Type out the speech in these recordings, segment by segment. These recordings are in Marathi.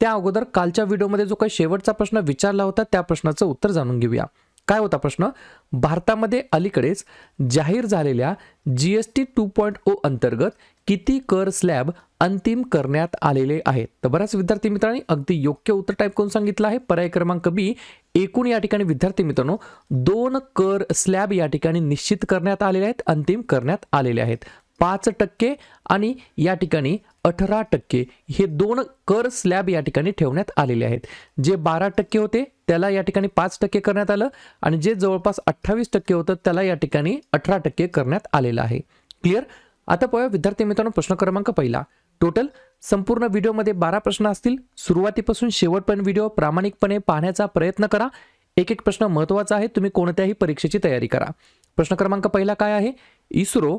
त्या अगोदर कालच्या व्हिडिओमध्ये जो काही शेवटचा प्रश्न विचारला होता त्या प्रश्नाचं उत्तर जाणून घेऊया. काय होता प्रश्न? भारतामध्ये अलीकडेच जाहीर झालेल्या G S T two point O अंतर्गत किती कर स्लॅब अंतिम करण्यात आलेले आहेत? तर बऱ्याच विद्यार्थी मित्रांनी अगदी योग्य उत्तर टाईप करून सांगितलं आहे. पर्याय क्रमांक बी एकूण या ठिकाणी विद्यार्थी मित्रांनो दोन कर स्लॅब या ठिकाणी निश्चित करण्यात आलेले आहेत अंतिम करण्यात आलेले आहेत. पाच टक्के आणि या ठिकाणी अठरा टक्के हे दोन कर स्लॅब या ठिकाणी ठेवण्यात आलेले आहेत. जे बारा टक्के होते त्याला या ठिकाणी पाच टक्के करण्यात आलं आणि जे जवळपास अठ्ठावीस टक्के होतं त्याला या ठिकाणी अठरा टक्के करण्यात आलेलं आहे. क्लिअर आता पाहूया विद्यार्थी मित्रांनो प्रश्न क्रमांक पहिला. टोटल संपूर्ण व्हिडिओमध्ये बारा प्रश्न असतील. सुरुवातीपासून शेवटपर्यंत व्हिडिओ प्रामाणिकपणे पाहण्याचा प्रयत्न करा. एक एक प्रश्न महत्त्वाचा आहे तुम्ही कोणत्याही परीक्षेची तयारी करा. प्रश्न क्रमांक पहिला काय आहे? इस्रो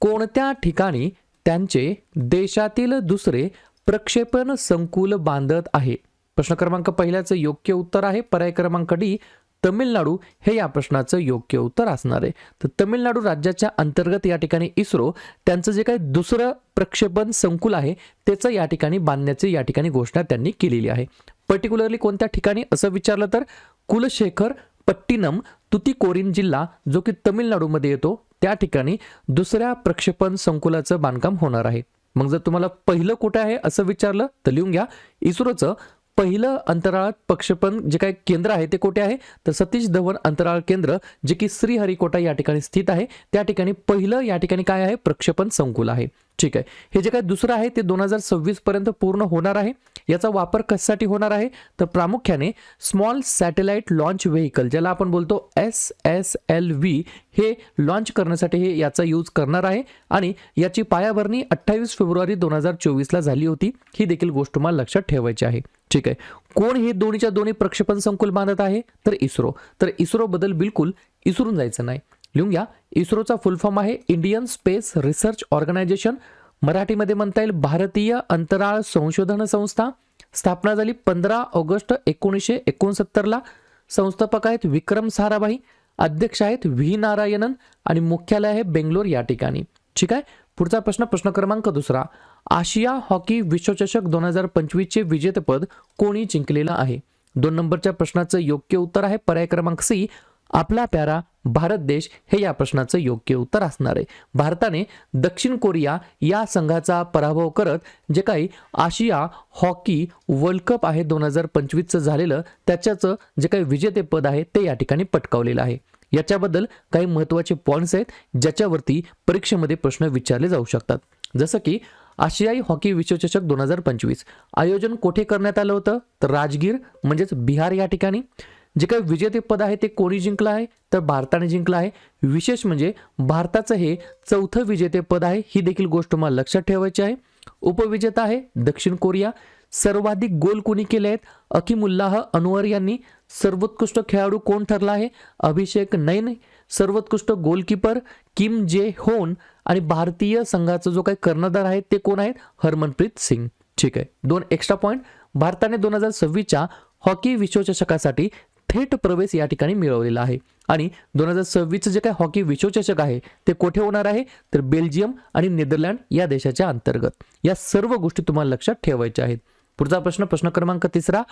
कोणत्या ठिकाणी त्यांचे देशातील दुसरे प्रक्षेपण संकुल बांधत आहे? प्रश्न क्रमांक पहिल्याचं योग्य उत्तर आहे. पर्याय क्रमांक डी तमिळनाडू हे या प्रश्नाचं योग्य उत्तर असणार आहे. तर तमिळनाडू राज्याच्या अंतर्गत या ठिकाणी इस्रो त्यांचं जे काही दुसरं प्रक्षेपण संकुल आहे त्याचं या ठिकाणी बांधण्याची या ठिकाणी घोषणा त्यांनी केलेली आहे. पर्टिक्युलरली कोणत्या ठिकाणी? असं विचारलं तर कुलशेखर पट्टिनम तुतीकोरिन जिल्हा जो की तमिळनाडूमध्ये येतो त्या ठिकाणी दुसऱ्या प्रक्षेपण संकुलाचं बांधकाम होणार आहे. मग जर तुम्हाला पहिलं कुठं आहे असं विचारलं तर लिहून घ्या. इस्रोचं पहिलं अंतराळात प्रक्षेपण जे काही केंद्र आहे ते कुठे आहे? तर सतीश धवन अंतराळ केंद्र जे की श्रीहरिकोटा या ठिकाणी स्थित आहे. त्या ठिकाणी पहिलं या ठिकाणी काय आहे? प्रक्षेपण संकुल आहे. ठीक आहे. हे जे काय दुसरं आहे ते दोन हजार सव्वीस पर्यंत पूर्ण होणार आहे. याचा वापर कशासाठी होणार आहे? तर प्रामुख्याने स्मॉल सॅटेलाइट लॉन्च व्हेकल ज्याला आपण बोलतो एस एस एल व्ही हे लॉन्च करण्यासाठी हे याचा यूज करणार आहे. आणि याची पायाभरणी अठ्ठावीस फेब्रुवारी दोन हजार चोवीसला झाली होती. ही देखील गोष्ट तुम्हाला लक्षात ठेवायची आहे. ठीक आहे. कोण हे दोन्हीच्या दोन्ही प्रक्षेपण संकुल बांधत आहे? तर इस्रो. तर इस्रोबद्दल बिलकुल इसरून जायचं नाही. लिहून घ्या. इस्रोचा फुल फॉर्म आहे इंडियन स्पेस रिसर्च ऑर्गनायझेशन मराठीमध्ये म्हणता येईल भारतीय अंतराळ संशोधन संस्था. स्थापना झाली पंधरा ऑगस्ट एकोणीसशे एकोणसत्तरला. संस्थापक आहेत विक्रम साराभाई. अध्यक्ष आहेत व्ही नारायणन आणि मुख्यालय आहे बेंगलोर या ठिकाणी. ठीक आहे? पुढचा प्रश्न प्रश्न क्रमांक दुसरा. आशिया हॉकी विश्वचषक दोन हजार पंचवीसचे विजेतेपद कोणी जिंकलेलं आहे? दोन नंबरच्या प्रश्नाचं योग्य उत्तर आहे पर्याय क्रमांक सी आपला प्यारा भारत देश हे या प्रश्नाचं योग्य उत्तर असणार आहे. भारताने दक्षिण कोरिया या संघाचा पराभव करत जे काही आशिया हॉकी वर्ल्ड कप आहे दोन हजार पंचवीसचं झालेलं त्याच्याचं जे काही विजेतेपद आहे ते या ठिकाणी पटकावलेलं आहे. याच्याबद्दल काही महत्त्वाचे पॉईंट्स आहेत ज्याच्यावरती परीक्षेमध्ये प्रश्न विचारले जाऊ शकतात. जसं की आशियाई हॉकी विश्वचषक दोन हजार पंचवीस आयोजन कोठे करण्यात आलं होतं? तर राजगीर म्हणजेच बिहार या ठिकाणी. जे काही विजेतेपद आहे ते कोणी जिंकलं आहे? तर भारताने जिंकलं आहे. विशेष म्हणजे भारताचं हे चौथं विजेतेपद आहे ही देखील गोष्ट मला लक्षात ठेवायची आहे. उपविजेता आहे दक्षिण कोरिया. सर्वाधिक गोल कोणी केले आहेत? अकिमुल्लाह अनवर यांनी. सर्वोत्कृष्ट खेळाडू कोण ठरला आहे? अभिषेक नैन सर्वोत्कृष्ट गोलकीपर किम जे होन आणि भारतीय संघाचा जो काही कर्णधार आहे ते कोण आहेत? हरमनप्रीत सिंग. ठीक आहे. दोन एक्स्ट्रा पॉईंट भारताने दोन हजार सव्वीसच्या हॉकी विश्वचषकासाठी थेट प्रवेश या ठिकाणी मिळवलेला आहे. आणि दोन हजार सव्वीसचं जे काय हॉकी विश्वचषक आहे ते कोठे होणार आहे? तर बेल्जियम आणि नेदरलँड या देशाच्या अंतर्गत. या सर्व गोष्टी तुम्हाला लक्षात ठेवायच्या आहेत. पुढचा प्रश्न प्रश्न क्रमांक तिसरा.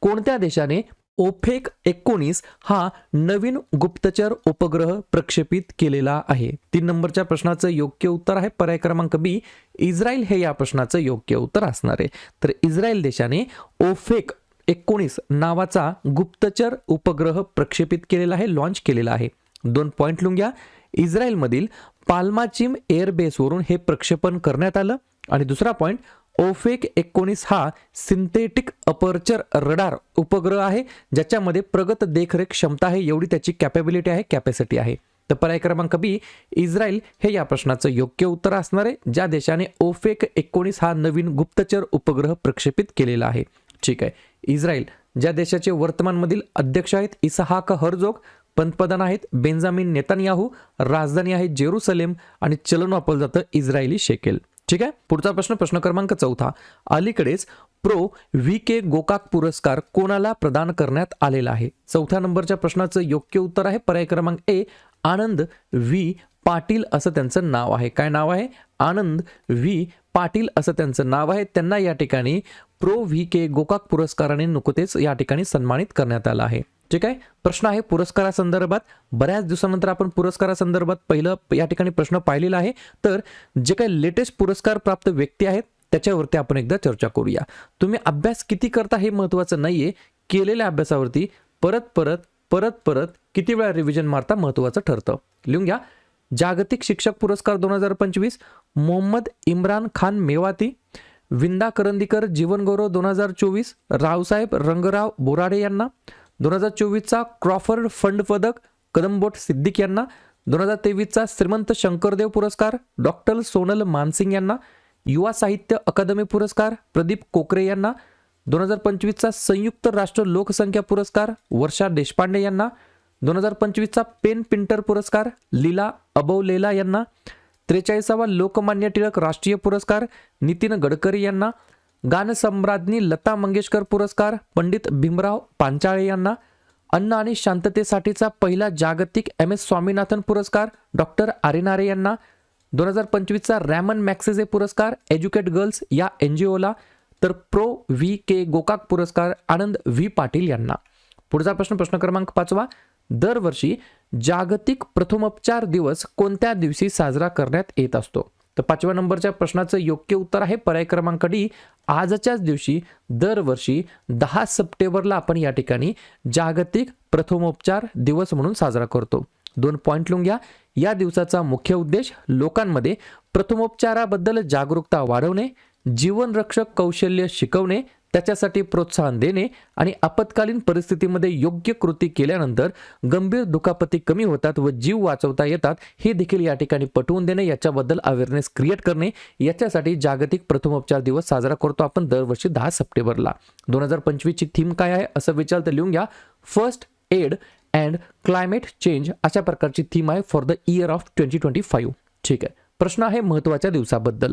कोणत्या देशाने ओफेक एकोणीस हा नवीन गुप्तचर उपग्रह प्रक्षेपित केलेला आहे? तीन नंबरच्या प्रश्नाचं योग्य उत्तर आहे. पर्याय क्रमांक बी इस्रायल हे या प्रश्नाचं योग्य उत्तर असणार आहे. तर इस्रायल देशाने ओफेक एकोणीस नावाचा गुप्तचर उपग्रह प्रक्षेपित केलेला आहे लॉन्च केलेला आहे. दोन पॉईंट लिहून घ्या इस्रायलमधील पाल्माचिम एअरबेसवरून हे प्रक्षेपण करण्यात आलं. आणि दुसरा पॉईंट ओफेक एकोणीस हा सिंथेटिक अपर्चर रडार उपग्रह आहे ज्याच्यामध्ये प्रगत देखरेख क्षमता आहे एवढी त्याची कॅपेबिलिटी आहे कॅपॅसिटी आहे. तर पर्याय क्रमांक बी इस्रायल हे या प्रश्नाचं योग्य उत्तर असणार आहे ज्या देशाने ओफेक एकोणीस हा नवीन गुप्तचर उपग्रह प्रक्षेपित केलेला आहे. ठीक आहे. इस्रायल ज्या देशाचे वर्तमानमधील अध्यक्ष आहेत इसाहाक हरजोग पंतप्रधान आहेत बेंजामिन नेतान्याहू राजधानी आहे जेरुसलेम आणि चलन वापरलं जातं इस्रायली शेकेल. ठीक आहे? पुढचा प्रश्न प्रश्न क्रमांक चौथा. अलीकडेच प्रो व्ही के गोकाक पुरस्कार कोणाला प्रदान करण्यात आलेला आहे? चौथ्या नंबरच्या प्रश्नाचं योग्य उत्तर आहे पर्याय क्रमांक ए आनंद व्ही पाटील असं त्यांचं नाव आहे. काय नाव आहे? आनंद व्ही पाटील असं त्यांचं नाव आहे. त्यांना या ठिकाणी प्रो व्ही के गोकाक पुरस्काराने नुकतेच या ठिकाणी सन्मानित करण्यात आलं आहे. ठीक आहे? प्रश्न आहे पुरस्कारासंदर्भात. बऱ्याच दिवसानंतर आपण पुरस्कारासंदर्भात पहिलं या ठिकाणी प्रश्न पाहिलेला आहे. तर जे काही लेटेस्ट पुरस्कार प्राप्त व्यक्ती आहेत त्याच्यावरती आपण एकदा चर्चा करूया. तुम्ही अभ्यास किती करता हे महत्त्वाचं नाहीये. केलेल्या अभ्यासावरती परत परत परत परत किती वेळा रिव्हिजन मारता महत्त्वाचं ठरतं. लिहून घ्या. जागतिक शिक्षक पुरस्कार दोन हजार पंचवीस. मोहम्मद इम्रान खान मेवाती विंदा करंदीकर जीवनगौरव दोन हजार चोवीस रावसाहेब रंगराव बोराडे यांना दोन हजार चोवीसचा क्रॉफर्ड फंड पदक कदमबोट सिद्दीक यांना दोन हजार तेवीसचा श्रीमंत शंकरदेव पुरस्कार डॉक्टर सोनल मानसिंग यांना युवा साहित्य अकादमी पुरस्कार प्रदीप कोकरे यांना दोन हजार पंचवीसचा संयुक्त राष्ट्र लोकसंख्या पुरस्कार वर्षा देशपांडे यांना दोन हजार पंचवीसचा पेन पिंटर पुरस्कार लीला अबौलेला यांना त्रेचाळीसावा लोकमान्य टिळक राष्ट्रीय पुरस्कार नितीन गडकरी यांना गानसम्राज्ञी लता मंगेशकर पुरस्कार पंडित भीमराव पांचाळे यांना अन्न आणि शांततेसाठीचा पहिला जागतिक एम एस स्वामीनाथन पुरस्कार डॉक्टर आरेनारे यांना दोन हजार पंचवीसचा रॅमन मॅक्सेजे पुरस्कार एज्युकेट गर्ल्स या एन जी ओला तर प्रो व्ही के गोकाक पुरस्कार आनंद व्ही पाटील यांना. पुढचा प्रश्न प्रश्न क्रमांक पाचवा. दरवर्षी जागतिक प्रथमोपचार दिवस कोणत्या दिवशी साजरा करण्यात येत असतो? तर पाचव्या नंबरच्या प्रश्नाचं योग्य उत्तर आहे पर्याय क्रमांक डी. आजच्याच दिवशी दरवर्षी दहा सप्टेंबरला आपण या ठिकाणी जागतिक प्रथमोपचार दिवस म्हणून साजरा करतो. दोन पॉईंट लिहून घ्या. या दिवसाचा मुख्य उद्देश लोकांमध्ये प्रथमोपचाराबद्दल जागरूकता वाढवणे जीवनरक्षक कौशल्य शिकवणे त्याच्यासाठी प्रोत्साहन देणे आणि आपत्कालीन परिस्थितीमध्ये योग्य कृती केल्यानंतर गंभीर दुखापती कमी होतात व जीव वाचवता येतात हे देखील या ठिकाणी पटवून देणे याच्याबद्दल अवेअरनेस क्रिएट करणे. याच्यासाठी जागतिक प्रथमोपचार दिवस साजरा करतो आपण दरवर्षी दहा सप्टेंबरला. दोन हजार पंचवीसची थीम काय आहे असं विचार तर लिहून घ्या. First aid and climate change अशा प्रकारची थीम आहे for the year of twenty twenty five ठीक आहे. प्रश्न आहे महत्त्वाच्या दिवसाबद्दल.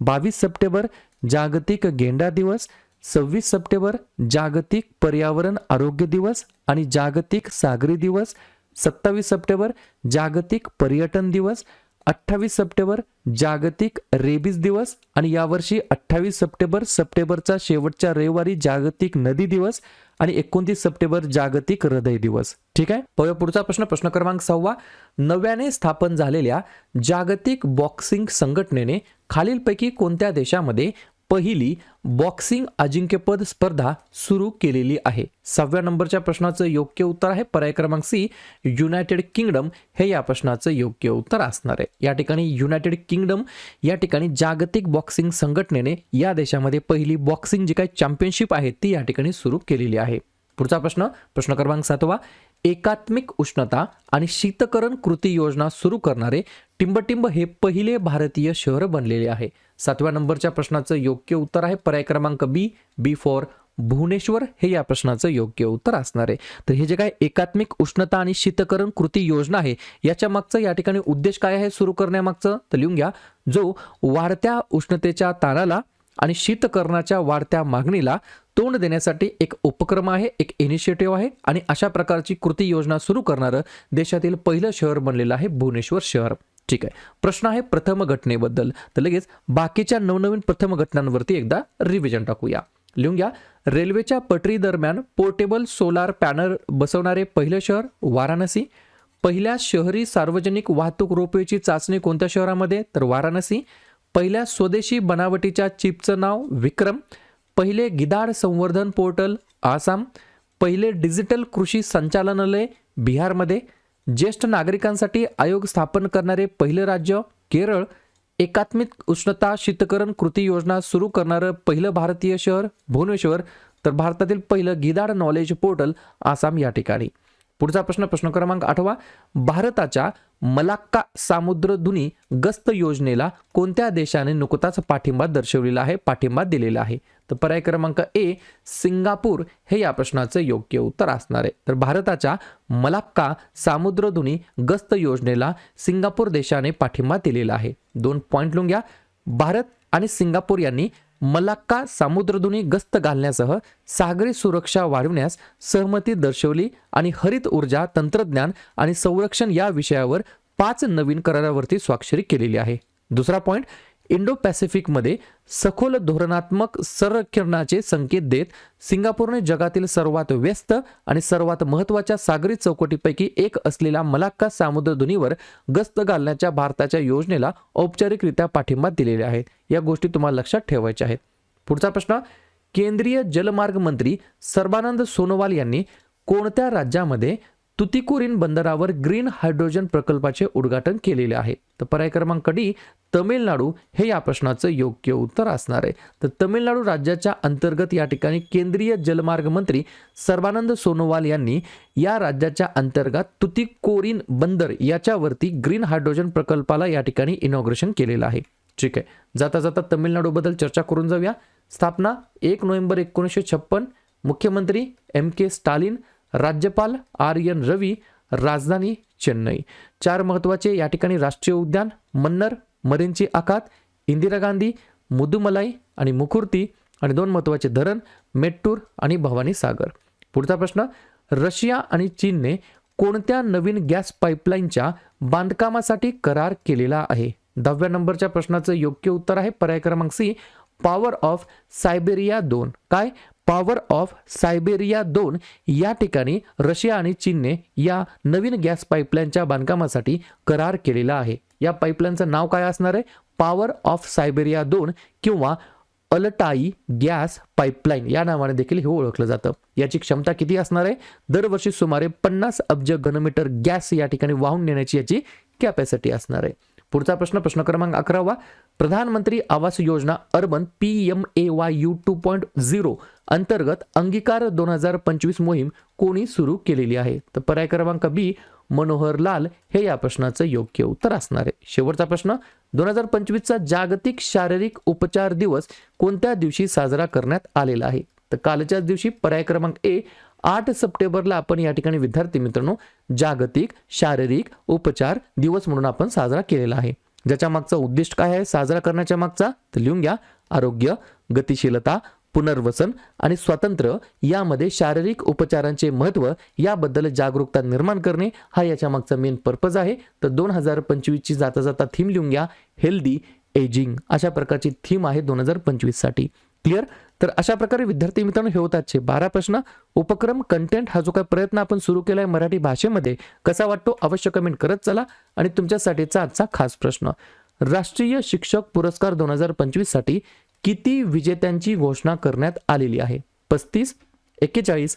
बावीस सप्टेंबर जागतिक गेंडा दिवस सव्वीस सप्टेंबर जागतिक पर्यावरण आरोग्य दिवस आणि जागतिक सागरी दिवस सत्तावीस सप्टेंबर जागतिक पर्यटन दिवस अठ्ठावीस सप्टेंबर जागतिक रेबीज दिवस आणि यावर्षी अठ्ठावीस सप्टेंबर सप्टेंबरचा शेवटच्या रविवारी जागतिक नदी दिवस आणि एकोणतीस सप्टेंबर जागतिक हृदय दिवस. ठीक आहे? पाहूया पुढचा प्रश्न. प्रश्न क्रमांक सहावा. नव्याने स्थापन झालेल्या जागतिक बॉक्सिंग संघटनेने खालीलपैकी कोणत्या देशामध्ये पहिली बॉक्सिंग अजिंक्यपद स्पर्धा सुरू केलेली आहे? सहाव्या नंबरच्या प्रश्नाचं योग्य उत्तर आहे. पर्याय क्रमांक सी युनायटेड किंगडम हे या प्रश्नाचं योग्य उत्तर असणार आहे. या ठिकाणी युनायटेड किंगडम या ठिकाणी जागतिक बॉक्सिंग संघटनेने या देशामध्ये पहिली बॉक्सिंग जी काही चॅम्पियनशिप आहे ती या ठिकाणी सुरू केलेली आहे. पुढचा प्रश्न प्रश्न क्रमांक सातवा एकात्मिक उष्णता आणि शीतकरण कृती योजना सुरू करणारे टिंबटिंब हे पहिले भारतीय शहर बनलेले आहे. सातव्या नंबरच्या प्रश्नाचं योग्य उत्तर आहे पर्याय क्रमांक बी बी फॉर. भुवनेश्वर हे या प्रश्नाचं योग्य उत्तर असणार आहे. तर हे जे काय एकात्मिक उष्णता आणि शीतकरण कृती योजना आहे याच्या मागचं या ठिकाणी उद्देश काय आहे सुरू करण्यामागचं? तर लिहून घ्या. जो वाढत्या उष्णतेच्या ताणाला आणि शीतकरणाच्या वाढत्या मागणीला तोंड देण्यासाठी एक उपक्रम आहे एक इनिशिएटिव्ह आहे आणि अशा प्रकारची कृती योजना सुरू करणारं देशातील पहिलं शहर बनलेलं आहे भुवनेश्वर शहर. ठीक आहे. प्रश्न आहे प्रथम घटनेबद्दल. तर लगेच बाकीच्या नवनवीन प्रथम घटनांवरती एकदा रिव्हिजन टाकूया. लिहून घ्या. रेल्वेच्या पटरी दरम्यान पोर्टेबल सोलार पॅनल बसवणारे पहिलं शहर वाराणसी. पहिल्या शहरी सार्वजनिक वाहतूक रोपवेची चाचणी कोणत्या शहरामध्ये? तर वाराणसी. पहिल्या स्वदेशी बनावटीच्या चिपचं नाव विक्रम पहिले गिदाड संवर्धन पोर्टल आसाम पहिले डिजिटल कृषी संचालनालय बिहारमध्ये ज्येष्ठ नागरिकांसाठी आयोग स्थापन करणारे पहिलं राज्य केरळ एकात्मिक उष्णता शीतकरण कृती योजना सुरू करणारं पहिलं भारतीय शहर भुवनेश्वर तर भारतातील पहिलं गिदाड नॉलेज पोर्टल आसाम या ठिकाणी. पुढचा प्रश्न प्रश्न क्रमांक आठवा. भारताच्या मलाक्का सामुद्रधुनी गस्त योजनेला कोणत्या देशाने नुकताच पाठिंबा दर्शवलेला आहे पाठिंबा दिलेला आहे? तर पर्याय क्रमांक ए सिंगापूर. हे या प्रश्नाचं योग्य उत्तर असणार आहे. तर भारताच्या मलाक्का सामुद्रधुनी गस्त योजनेला सिंगापूर देशाने पाठिंबा दिलेला आहे. दोन पॉईंट लिहून घ्या. भारत आणि सिंगापूर यांनी मलाक्का सामुद्रधुनी गस्त घालण्यासह सागरी सुरक्षा वाढवण्यास सहमती दर्शवली आणि हरित ऊर्जा तंत्रज्ञान आणि संरक्षण या विषयावर पाच नवीन करारावरती स्वाक्षरी केलेली आहे. दुसरा पॉईंट इंडो पॅसिफिकमध्ये सखोल धोरणात्मक संरक्षणाचे संकेत देत सिंगापूरने जगातील सर्वात व्यस्त आणि सर्वात महत्त्वाच्या सागरी चौकटीपैकी एक असलेल्या मलाक्का सामुद्रधुनीवर गस्त घालण्याच्या भारताच्या योजनेला औपचारिकरित्या पाठिंबा दिलेल्या आहेत. या गोष्टी तुम्हाला लक्षात ठेवायच्या आहेत. पुढचा प्रश्न केंद्रीय जलमार्ग मंत्री सर्बानंद सोनोवाल यांनी कोणत्या राज्यामध्ये तुतिकुरीन बंदरावर ग्रीन हायड्रोजन प्रकल्पाचे उद्घाटन केलेले आहे. तर पर्याय क्रमांक डी तमिळनाडू हे या प्रश्नाचं योग्य उत्तर असणार आहे. तर तमिळनाडू राज्याच्या अंतर्गत या ठिकाणी केंद्रीय जलमार्ग मंत्री सर्बानंद सोनोवाल यांनी या राज्याच्या अंतर्गत तुतिकोरिन बंदर याच्यावरती ग्रीन हायड्रोजन प्रकल्पाला या ठिकाणी इनॉग्रेशन केलेलं आहे. ठीक आहे. जाता जाता तमिळनाडूबद्दल चर्चा करून जाऊया. स्थापना एक नोव्हेंबर एकोणीसशे छप्पन मुख्यमंत्री एम के स्टालिन राज्यपाल आर एन रवी राजधानी चेन्नई. चार महत्त्वाचे या ठिकाणी राष्ट्रीय उद्यान मन्नर मरीनची आखात इंदिरा गांधी मुदुमलाई आणि मुकुर्ती आणि दोन महत्त्वाचे धरण मेट्टूर आणि भवानी सागर. पुढचा प्रश्न रशिया आणि चीनने कोणत्या नवीन गॅस पाईपलाईनच्या बांधकामासाठी करार केलेला आहे? दहाव्या नंबरच्या प्रश्नाचं योग्य उत्तर आहे पर्याय क्रमांक सी पॉवर ऑफ सायबेरिया दोन. काय? पॉवर ऑफ सायबेरिया दोन या ठिकाणी रशिया आणि चीनने या नवीन गॅस पाईपलाईनच्या बांधकामासाठी करार केलेला आहे. या पाईपलाईनचं नाव काय असणार आहे? पॉवर ऑफ सायबेरिया दोन किंवा अलटाई गॅस पाईपलाईन. या नावाने देखील हे ओळखलं जातं. याची क्षमता किती असणार आहे? दरवर्षी सुमारे पन्नास अब्ज घनमीटर गॅस या ठिकाणी वाहून नेण्याची याची कॅपॅसिटी असणार आहे. पुढचा प्रश्न प्रश्न क्रमांक अकरावा. प्रधानमंत्री Awas Yojana urban P M A Y U two point zero अंतर्गत अंगीकार दोन हजार पंचवीस मोहीम कोणी सुरू केलेली आहे? तर पर्याय क्रमांक बी मनोहर लाल हे या प्रश्नाचं योग्य उत्तर असणार आहे. शेवटचा प्रश्न दोन हजार पंचवीसचा जागतिक शारीरिक उपचार दिवस कोणत्या दिवशी साजरा करण्यात आलेला आहे? तर कालच्याच दिवशी पर्याय क्रमांक ए आठ सप्टेंबरला आपण या ठिकाणी विद्यार्थी मित्रांनो जागतिक शारीरिक उपचार दिवस म्हणून आपण साजरा केलेला आहे. ज्याच्या मागचा उद्दिष्ट काय आहे? साजरा करण्याच्या मागचा? तर लिहून घ्या. आरोग्य गतिशीलता पुनर्वसन आणि स्वातंत्र्य यामध्ये शारीरिक उपचारांचे महत्त्व याबद्दल जागरूकता निर्माण करणे हा याच्या मागचा मेन पर्पज आहे. तर दोन हजार पंचवीसची जाता जाता थीम लिहून घ्या. हेल्दी एजिंग अशा प्रकारची थीम आहे दोन हजार पंचवीससाठी. क्लिअर? तर अशा प्रकारे विद्यार्थी मित्रांनो हे होतातचे बारा प्रश्न. उपक्रम कंटेंट हा जो काही प्रयत्न आपण सुरू केला आहे मराठी भाषेमध्ये कसा वाटतो अवश्य कमेंट करत चला आणि तुमच्यासाठीचा आजचा खास प्रश्न. राष्ट्रीय शिक्षक पुरस्कार दोन हजार पंचवीससाठी किती विजेत्यांची घोषणा करण्यात आलेली आहे? पस्तीस एक्केचाळीस